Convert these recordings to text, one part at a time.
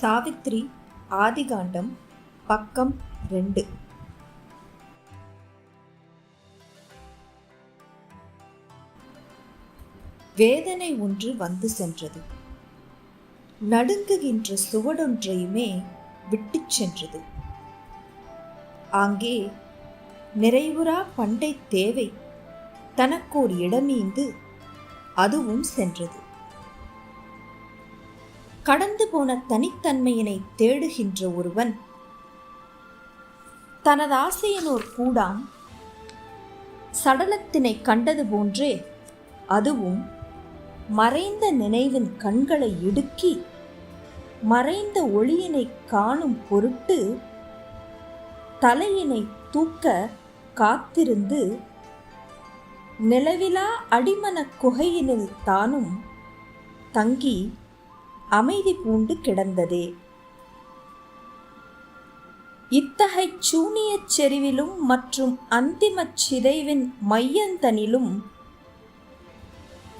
சாவித்ரி ஆதிகாண்டம் பக்கம் ரெண்டு. வேதனை ஒன்று வந்து சென்றது. நடுங்குகின்ற சுவடொன்றையுமே விட்டு சென்றது. அங்கே நிறைவுறா பண்டை தேவை தனக்கோர் இடமீந்து அதுவும் சென்றது. கடந்து போன தனித்தன்மையினை தேடுகின்ற ஒருவன். தனது ஆசையனோர் கூடாம். சடலத்தினை கண்டது போன்றே அதுவும் மறைந்த நினைவின் கண்களை இடுக்கி மறைந்த ஒளியினை காணும் பொருட்டு தலையினை தூக்க காத்திருந்து நிலவிலா அடிமன குகையினில் தானும் தங்கி அமைதி பூண்டு கிடந்ததே. இத்தகைச் சூனியச் செறிவிலும் மற்றும் அந்திமச் சிதைவின் மையந்தனிலும்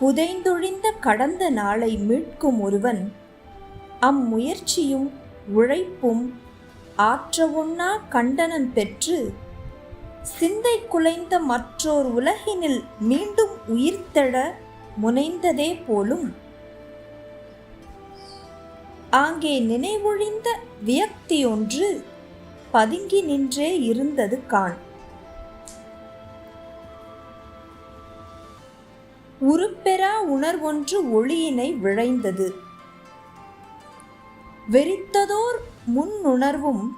புதைந்தொழிந்த கடந்த நாளை மீட்கும் ஒருவன் அம்முயற்சியும் உழைப்பும் ஆற்றவுண்ணா கண்டனம் பெற்று சிந்தை குலைந்த மற்றோர் உலகினில் மீண்டும் உயிர்த்தெழ முனைந்ததே போலும் ஆங்கே நினைவொழிந்த வியக்தியொன்று பதுங்கி நின்றே இருந்தது காண். உருப்பெறா உணர்வொன்று ஒளியினை விழைந்தது. வெறித்ததோர் முன்னுணர்வும்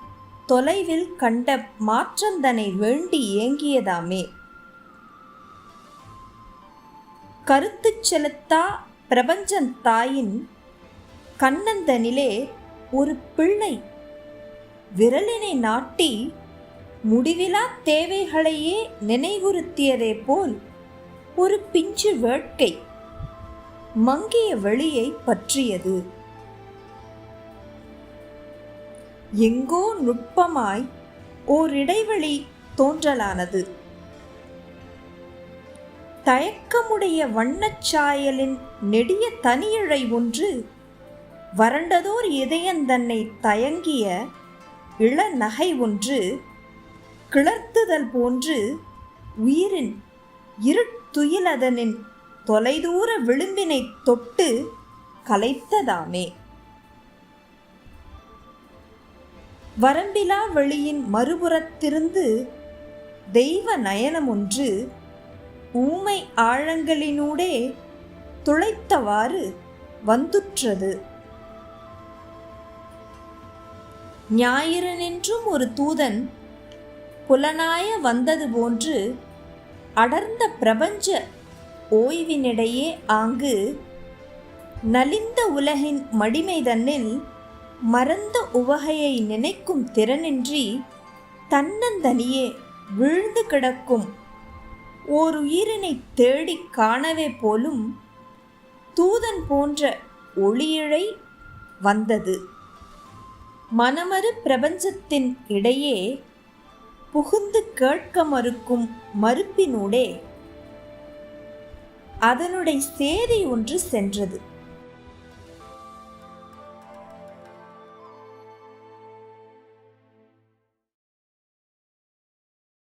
தொலைவில் கண்ட மாற்றந்தனை வேண்டி ஏங்கியதாமே. கருத்துச் செலுத்தா பிரபஞ்சன் தாயின் கண்ணந்தனிலே ஒரு பிள்ளை விரலினை நாட்டி முடிவிலா தேவைகளையே நினைவுறுத்தியதே போல் ஒரு பிஞ்சு வேட்கை மங்கிய வெளியை பற்றியது. எங்கோ நுட்பமாய் ஓர் இடைவெளி தோன்றலானது. தயக்கமுடைய வண்ணச்சாயலின் நெடிய தனியிழை ஒன்று வறண்டதோர் இதயந்தன்னை தயங்கிய இள நகை ஒன்று கிளர்த்துதல் போன்று உயிரின் இருட்டுயிலதனின் தொலைதூர விளிம்பினை தொட்டு கலைத்ததாமே. வரம்பிலா வெளியின் மறுபுறத்திருந்து தெய்வ நயனம் ஒன்று ஊமை ஆழங்களினூடே துளைத்தவாறு வந்துற்றது. ஞாயிறனென்றும் ஒரு தூதன் புலனாய வந்தது போன்று அடர்ந்த பிரபஞ்ச ஓய்வினிடையே ஆங்கு நலிந்த உலகின் மடிமை தன்னில் மறந்த உவகையை நினைக்கும் திறனின்றி தன்னந்தனியே விழுந்து கிடக்கும் ஓர் உயிரினை தேடிக் காணவே போலும் தூதன் போன்ற ஒளியிழை வந்தது. மனமறு பிரபஞ்சத்தின் இடையே புகுந்து கேட்க மறுக்கும் மறுப்பினூடே அதனுடைய சேரி ஒன்று சென்றது.